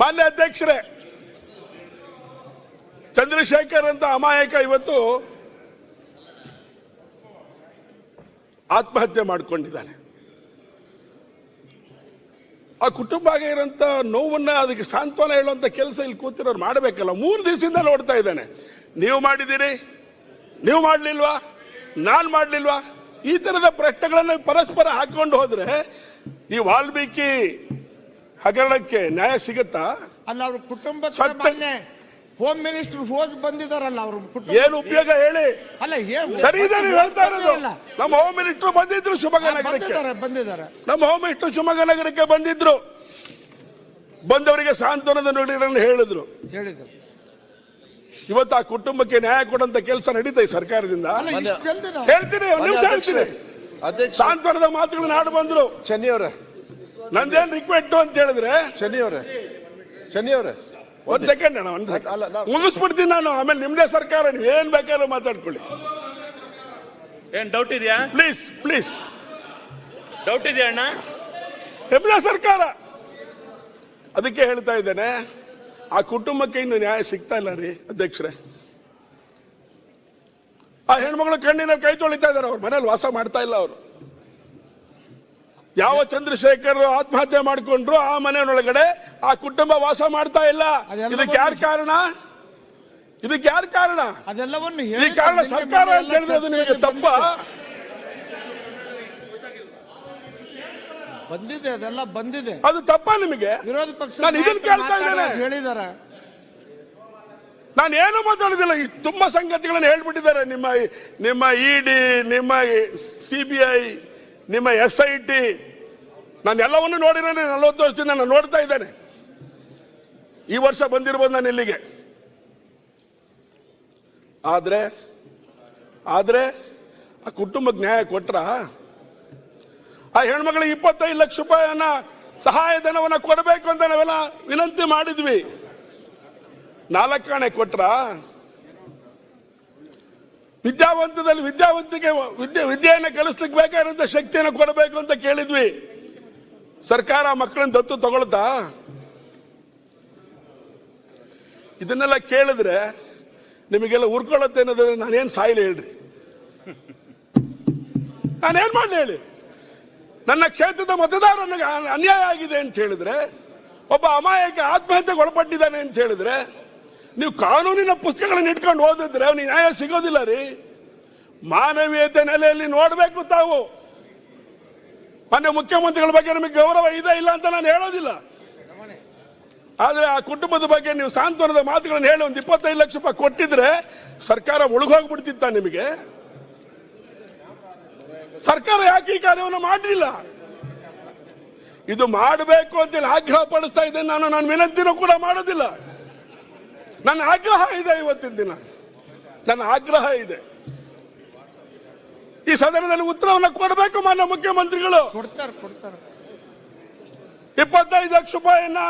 ಮಾನ್ಯ ಅಧ್ಯಕ್ಷರೇ, ಚಂದ್ರಶೇಖರ್ ಅಂತ ಅಮಾಯಕ ಇವತ್ತು ಆತ್ಮಹತ್ಯೆ ಮಾಡಿಕೊಂಡಿದ್ದಾನೆ. ಆ ಕುಟುಂಬ ಆಗಿರೋಂಥ ನೋವನ್ನ ಅದಕ್ಕೆ ಸಾಂತ್ವನ ಹೇಳುವಂತ ಕೆಲಸ ಇಲ್ಲಿ ಕೂತಿರೋರು ಮಾಡಬೇಕಲ್ಲ, ಮೂರು ದಿವಸದಿಂದ ನೋಡ್ತಾ ಇದ್ದಾನೆ. ನೀವು ಮಾಡಿದ್ದೀರಿ, ನೀವು ಮಾಡ್ಲಿಲ್ವಾ, ನಾನು ಮಾಡ್ಲಿಲ್ವಾ? ಈ ತರದ ಪ್ರಶ್ನೆಗಳನ್ನು ಪರಸ್ಪರ ಹಾಕೊಂಡು ಹೋದ್ರೆ ಈ ವಾಲ್ಮೀಕಿ ಹಗರಣಕ್ಕೆ ನ್ಯಾಯ ಸಿಗುತ್ತಾ? ಅಲ್ಲ ಅವ್ರ ಕುಟುಂಬ ಸತ್ತ- ಹೋಮ್ ಮಿನಿಸ್ಟರ್ ಹೋಗಿ ಬಂದಿದಾರಲ್ಲ ಅವ್ರ ಕುಟುಂಬ ಏನು ಉಪಯೋಗ ಹೇಳಿ? ಅಲ್ಲ ಏನ್ ಸರಿ ಇದೆ ನೀವು ಹೇಳ್ತಾ ಇರೋದು. ನಮ್ಮ ಹೋಮ್ ಮಿನಿಸ್ಟರ್ ಬಂದಿದ್ರು ಶಿವಮೊಗ್ಗ ನಗರಕ್ಕೆ. ಬಂದಿದ್ದಾರೆ ಬಂದಿದ್ದಾರೆ. ನಮ್ಮ ಹೋಮ್ ಮಿನಿಸ್ಟರ್ ಶಿವಮೊಗ್ಗ ನಗರಕ್ಕೆ ಬಂದಿದ್ರು. ಬಂದವರಿಗೆ ಸಾಂತ್ವನದ ನುಡಿಗಳನ್ನು ಹೇಳಿದ್ರು. ಹೇಳಿದ್ರು. ಇವತ್ತು ಆ ಕುಟುಂಬಕ್ಕೆ ನ್ಯಾಯ ಕೊಡಂತ ಕೆಲಸ ನಡೀತಾ ಈ ಸರ್ಕಾರದಿಂದ? ಅಲ್ಲ ಇಷ್ಟು ಜಲ್ದಿ ನಾವು- ಹೇಳ್ತೀನಿ ಒಂದ್ ನಿಮಿಷ ಹೇಳ್ತೀನಿ. ಅಧ್ಯಕ್ಷ ಸಾಂತ್ವನದ ಮಾತುಗಳನ್ನ ಆಡು ಬಂದ್ರು. ಚೆನ್ನಿ ಅವರೇ. ನಂದೇನ್ ರಿಕ್ವೆಸ್ಟ್ ಅಂತ ಹೇಳಿದ್ರೆ? ಶನಿ ಅವರೇ. ಶನಿ ಅವರೇ. ಒಂದ್ ಸೆಕೆಂಡ್ ಅಣ್ಣ ಒಂದ್. ಮುಗಿಸ್ಬಿಡ್ತೀನಿ ನಾನು. ಆಮೇಲೆ ನಿಮ್ದೇ ಸರ್ಕಾರ ನೀವು ಏನ್ ಬೇಕಾದ್ರೂ ಮಾತಾಡ್ಕೊಳ್ಳಿ. ಏನ್ ಡೌಟ್ ಇದೆಯಾ? ಪ್ಲೀಸ್ ಪ್ಲೀಸ್ ಡೌಟ್ ಇದೆಯಾ ಅಣ್ಣ? ನಿಮ್ದೇ ಸರ್ಕಾರ. ಅದಕ್ಕೆ ಹೇಳ್ತಾ ಇದ್ದೇನೆ ಆ ಕುಟುಂಬಕ್ಕೆ ಇನ್ನು ನ್ಯಾಯ ಸಿಗ್ತಾ ಇಲ್ಲ ರೀ ಅಧ್ಯಕ್ಷರೇ. ಆ ಹೆಣ್ಮಗಳು ಕಣ್ಣಿನ ಕೈ ತೊಳಿತಾ ಇದ್ದಾರೆ ಅವ್ರ ಮನೇಲಿ ವಾಸ ಮಾಡ್ತಾ ಇಲ್ಲ ಅವರು. ಯಾವ ಚಂದ್ರಶೇಖರ್ ಆತ್ಮಹತ್ಯೆ ಮಾಡಿಕೊಂಡ್ರು ಆ ಮನೆಯೊಳಗಡೆ ಆ ಕುಟುಂಬ ವಾಸ ಮಾಡ್ತಾ ಇಲ್ಲ? ಇದಕ್ಕೆ ಯಾರ ಕಾರಣ? ಇದಕ್ಕೆ ಯಾರ ಕಾರಣ? ಅದೆಲ್ಲವನ್ನು ಈ ಕಾರಣ ಸರ್ಕಾರ ಅಂತ ಹೇಳಿದ್ರೆ ಅದು ನಿಮಗೆ ತಪ್ಪ? ಬಂದಿದೆ. ಅದೆಲ್ಲ ಬಂದಿದೆ. ಅದು ತಪ್ಪ ನಿಮಗೆ? ವಿರೋಧ ಪಕ್ಷ ನಾನು ಇದನ್ನ ಕೇಳ್ತಾ ಇದ್ದೇನೆ. ಹೇಳಿದಾರೆ. ನಾನು ಏನು ಮಾತಾಡಿದಿಲ್ಲ. ಈ ತುಂಬಾ ಸಂಗತಿಗಳನ್ನು ಹೇಳ್ಬಿಟ್ಟಿದ್ದಾರೆ. ನಿಮ್ಮ ನಿಮ್ಮ ಇಡಿ ನಿಮ್ಮ ಸಿಬಿಐ ನಿಮ್ಮ ಎಸ್ ಐ ಟಿ ನಾನು ಎಲ್ಲವನ್ನು ನೋಡಿದ್ದೇನೆ ನಲವತ್ತು ವರ್ಷದಿಂದ ನಾನು ನೋಡ್ತಾ ಇದ್ದೇನೆ. ಈ ವರ್ಷ ಬಂದಿರ್ಬೋದು ನಾನು ಇಲ್ಲಿಗೆ. ಆದ್ರೆ ಆದ್ರೆ, ಆ ಕುಟುಂಬಕ್ಕೆ ನ್ಯಾಯ ಕೊಟ್ರ? ಆ ಹೆಣ್ಮಗಳಿಗೆ ಇಪ್ಪತ್ತೈದು ಲಕ್ಷ ರೂಪಾಯಿಯನ್ನ ಸಹಾಯಧನವನ್ನ ಕೊಡಬೇಕು ಅಂತ ನಾವೆಲ್ಲ ವಿನಂತಿ ಮಾಡಿದ್ವಿ. ನಾಲ್ಕಾಣೆ ಕೊಟ್ರ? ವಿದ್ಯಾವಂತದಲ್ಲಿ ವಿದ್ಯಾವಂತಿಗೆ ವಿದ್ಯೆ, ವಿದ್ಯೆಯನ್ನು ಕಲಿಸ್ಲಿಕ್ಕೆ ಬೇಕಾದಂತ ಶಕ್ತಿಯನ್ನು ಕೊಡಬೇಕು ಅಂತ ಕೇಳಿದ್ವಿ. ಸರ್ಕಾರ ಮಕ್ಕಳನ್ನ ದತ್ತು ತಗೊಳ್ತಾ? ಇದನ್ನೆಲ್ಲ ಕೇಳಿದ್ರೆ ನಿಮಗೆಲ್ಲ ಉರ್ಕೊಳ್ಳುತ್ತೆ ಅನ್ನೋದ್ರೆ ನಾನೇನು ಸಾಯಿಲ್ ಹೇಳ್ರಿ. ನಾನೇನ್ ಮಾಡ್ಲಿ ಹೇಳಿ? ನನ್ನ ಕ್ಷೇತ್ರದ ಮತದಾರ ಅನ್ಯಾಯ ಆಗಿದೆ ಅಂತ ಹೇಳಿದ್ರೆ, ಒಬ್ಬ ಅಮಾಯಕ ಆತ್ಮಹತ್ಯೆಗೆ ಒಳಪಟ್ಟಿದ್ದಾನೆ ಅಂತ ಹೇಳಿದ್ರೆ ನೀವು ಕಾನೂನಿನ ಪುಸ್ತಕಗಳನ್ನ ಇಟ್ಕೊಂಡು ಓದಿದ್ರೆ ಅವನಿಗೆ ನ್ಯಾಯ ಸಿಗೋದಿಲ್ಲ ರೀ. ಮಾನವೀಯತೆ ನೆಲೆಯಲ್ಲಿ ನೋಡಬೇಕು ತಾವು. ಮಾನ್ಯ ಮುಖ್ಯಮಂತ್ರಿಗಳ ಬಗ್ಗೆ ನಮಗೆ ಗೌರವ ಇದೆ, ಇಲ್ಲ ಅಂತ ನಾನು ಹೇಳೋದಿಲ್ಲ. ಆದ್ರೆ ಆ ಕುಟುಂಬದ ಬಗ್ಗೆ ನೀವು ಸಾಂತ್ವನದ ಮಾತುಗಳನ್ನು ಹೇಳಿ ಒಂದು ಇಪ್ಪತ್ತೈದು ಲಕ್ಷ ರೂಪಾಯಿ ಕೊಟ್ಟಿದ್ರೆ ಸರ್ಕಾರ ಒಳಗೋಗ್ಬಿಡ್ತಿತ್ತ ನಿಮಗೆ? ಸರ್ಕಾರ ಯಾಕೆ ಈ ಕಾರ್ಯವನ್ನು ಮಾಡಲಿಲ್ಲ? ಇದು ಮಾಡಬೇಕು ಅಂತೇಳಿ ಆಗ್ರಹ ಪಡಿಸ್ತಾ ಇದ್ದೇನೆ ನಾನು ನಾನು ವಿನಂತಿನೂ ಕೂಡ ಮಾಡೋದಿಲ್ಲ. ನನ್ನ ಆಗ್ರಹ ಇದೆ ಇವತ್ತಿನ ದಿನ. ನನ್ನ ಆಗ್ರಹ ಇದೆ. ಈ ಸದನದಲ್ಲಿ ಉತ್ತರವನ್ನು ಕೊಡಬೇಕು ಮಾನ್ಯ ಮುಖ್ಯಮಂತ್ರಿಗಳು. ಇಪ್ಪತ್ತೈದು ಲಕ್ಷ ರೂಪಾಯಿಯನ್ನ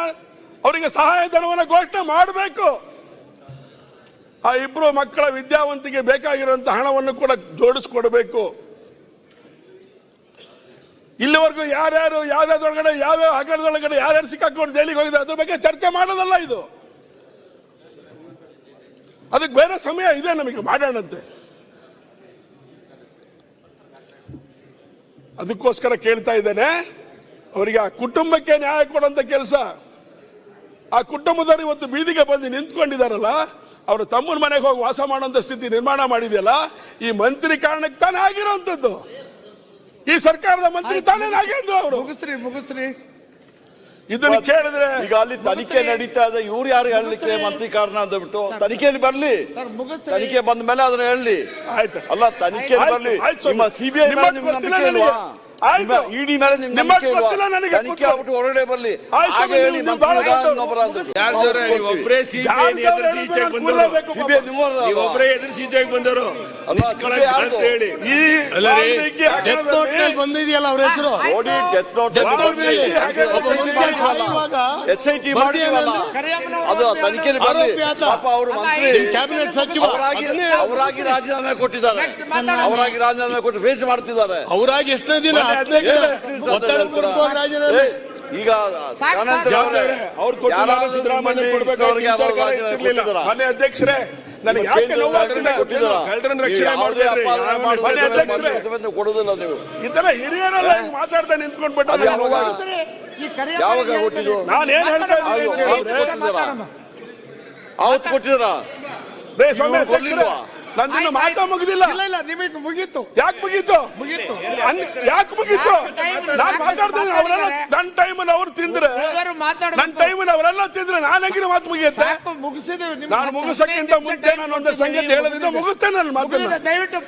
ಅವರಿಗೆ ಸಹಾಯಧನವನ್ನು ಘೋಷಣೆ ಮಾಡಬೇಕು. ಆ ಇಬ್ಬರು ಮಕ್ಕಳ ವಿದ್ಯಾವಂತಿಗೆ ಬೇಕಾಗಿರುವಂತಹ ಹಣವನ್ನು ಕೂಡ ಜೋಡಿಸ್ಕೊಡ್ಬೇಕು. ಇಲ್ಲಿವರೆಗೂ ಯಾರ್ಯಾರು ಯಾವ್ಯಾವ್ದೊಳಗಡೆ ಯಾವ್ಯಾವ ಹಗರದೊಳಗಡೆ ಯಾರ್ಯಾರು ಸಿಕ್ಕಾಕೊಂಡು ಜೈಲಿಗೆ ಹೋಗಿದೆ ಅದ್ರ ಬಗ್ಗೆ ಚರ್ಚೆ ಮಾಡೋದಲ್ಲ ಇದು. ಅದಕ್ಕೆ ಬೇರೆ ಸಮಯ ಇದೆ ನಮಗೆ ಮಾಡೋಣಂತೆ. ಅದಕ್ಕೋಸ್ಕರ ಕೇಳ್ತಾ ಇದ್ದೇನೆ, ಅವರಿಗೆ ಆ ಕುಟುಂಬಕ್ಕೆ ನ್ಯಾಯ ಕೊಡುವಂತ ಕೆಲಸ. ಆ ಕುಟುಂಬದವರು ಇವತ್ತು ಬೀದಿಗೆ ಬಂದು ನಿಂತ್ಕೊಂಡಿದಾರಲ್ಲ ಅವರು ತಮ್ಮನ ಮನೆಗೆ ಹೋಗಿ ವಾಸ ಮಾಡುವಂತ ಸ್ಥಿತಿ ನಿರ್ಮಾಣ ಮಾಡಿದೆಯಲ್ಲ, ಈ ಮಂತ್ರಿ ಕಾರಣಕ್ಕೆ ತಾನೇ ಆಗಿರೋಂಥದ್ದು. ಈ ಸರ್ಕಾರದ ಮಂತ್ರಿ ತಾನೇ ಆಗಿದ್ದು ಅವರು. ಮುಗಿಸ್ರಿ ಮುಗಿಸ್ರಿ. ಇದನ್ನು ಕೇಳಿದ್ರೆ ಈಗ ಅಲ್ಲಿ ತನಿಖೆ ನಡೀತಾ ಇದೆ. ಇವ್ರು ಯಾರು ಹೇಳಲಿಕ್ಕೆ. ಮಂತ್ರಿ ಕಾರಣ ಅಂತ ಬಿಟ್ಟು ತನಿಖೆಯಲ್ಲಿ ಬರ್ಲಿ. ತನಿಖೆ ಬಂದ ಮೇಲೆ ಅದನ್ನ ಹೇಳಿ. ಆಯ್ತು. ಅಲ್ಲ ತನಿಖೆ ಬರ್ಲಿ. ನಿಮ್ಮ ಸಿಬಿಐ ನಂಬಿಕೆ ಇಲ್ವಾ. ಇಡಿ ಮೇಲೆ ನಿಮ್ ನಿಮ್ಮ ನಂಬಿಕೆ ಇಲ್ವಾ ಗೊತ್ತಿಲ್ಲ ನನಗೆ, ತನಿಖೆ ಕೂತ್ಕೊಳ್ಳಿ. ಆಗ್ಬಿಟ್ಟು ಹೊರಗಡೆ ಬರ್ಲಿ. ಆಯ್ತು, ಹಾಗೆ ಹೇಳಿ ನೀವು ಮಂತ್ರಿ ಬಹಳ ವಿಧಾನ ದೊಡ್ಡ- ಇನ್ನೊಬ್ಬರ ಅಂತ. ಯಾರ್ದವ್ರೆ ನೀವು ಒಬ್ಬರೇ ಸಿಬಿಐ ಎದುರು ಈಚೆಗೆ ಬಂದವರು. ಸಿಬಿಐ ನಿಮ್ಮವ್ರಲ್ಲ ನೀವು ಅಲ್ವಾ? ಒಬ್ಬರೇ ಎದುರು ಈಚೆಗೆ ಬಂದವರು. ಅಲ್ಲ, ನಿಷ್ಕಳಂಕ ಅಂತ ಹೇಳಿ. ಈ ವಾಲ್ಮೀಕಿ ಹಗರಣದಲ್ಲಿ ಬಂದಿದೆಯಲ್ಲ ಅವ್ರ ಹೆಸರು? ನೋಡಿ ಡೆತ್ ನೋಟ್ ವಾಲ್ಮೀಕಿ ಹಗರಣದಲ್ಲಿ ಎಸ್ ಐ ಟಿ ಅದು ತನಿಖೆಯಲ್ಲಿ ಬರ್ಲಿ. ಪಾಪ ಅವರು ಮಂತ್ರಿ. ಕ್ಯಾಬಿನೆಟ್ ಸಚಿವ. ಅವರಾಗಿ ಅವರಾಗಿ ರಾಜೀನಾಮೆ ಕೊಟ್ಟಿದ್ದಾರೆ. ಅವರಾಗಿ ರಾಜೀನಾಮೆ ಕೊಟ್ಟು ಫೇಸ್ ಮಾಡ್ತಿದ್ದಾರೆ. ಅವರಾಗಿ ಎಷ್ಟನೇ ದಿನ? ಈಗ? ಮನೆ ಅಧ್ಯಕ್ಷರೇ ನನಗೆ ಯಾಕೆ ನೀವು ರಕ್ಷಣೆ ನೀವು ಕೊಡುದಿಲ್ಲ ನೀವು. ಈ ತರ ಹಿರಿಯರೆಲ್ಲ ಮಾತಾಡ್ತಾ ನಿಂತ್ಕೊಂಡ್ಬಿಟ್ಟು ಅದು ನನಗೆ ಯಾವಾಗ? ಕೊಟ್ಟಿದ್ದು? ಹೇಳ್ತಾ ಇದ್ದೀನಿ? ಅವತ್ತು ಕೊಟ್ಟಿದ್ದೀರಾ? ಆಯ್ತು, ಮಾತಾ. ಮುಗಿದಿಲ್ಲ. ಇಲ್ಲ ಇಲ್ಲ ನಿಮಗೆ ಮುಗೀತು. ಯಾಕೆ ಮುಗೀತು? ಮುಗೀತು. ಯಾಕೆ ಮುಗೀತು? ನಾನ್ ಮಾತಾಡ್ತೀನಿ ಅವರೆಲ್ಲ ನನ್ನ ಟೈಮಲ್ಲಿ ಅವ್ರು ತಿಂದ್ರೆ. ನನ್ನ ಟೈಮ್ ಅವರೆಲ್ಲ ತಿಂದ್ರೆ ನಾನು ಹೆಂಗಿನ ಮಾತು ಮುಗಿಯುತ್ತೆ? ಮುಗಿಸಿದ್ವಿ ನಾನು ಮುಗಿಸಕ್ಕಿಂತ ಮುಂಚೆ ನಾನು ಒಂದು ಸಂಗತಿ ಹೇಳೋದಿದ್ದ ಮುಗಿಸ್ತೇನೆ ನಾನು ಮಾತು ದಯವಿಟ್ಟು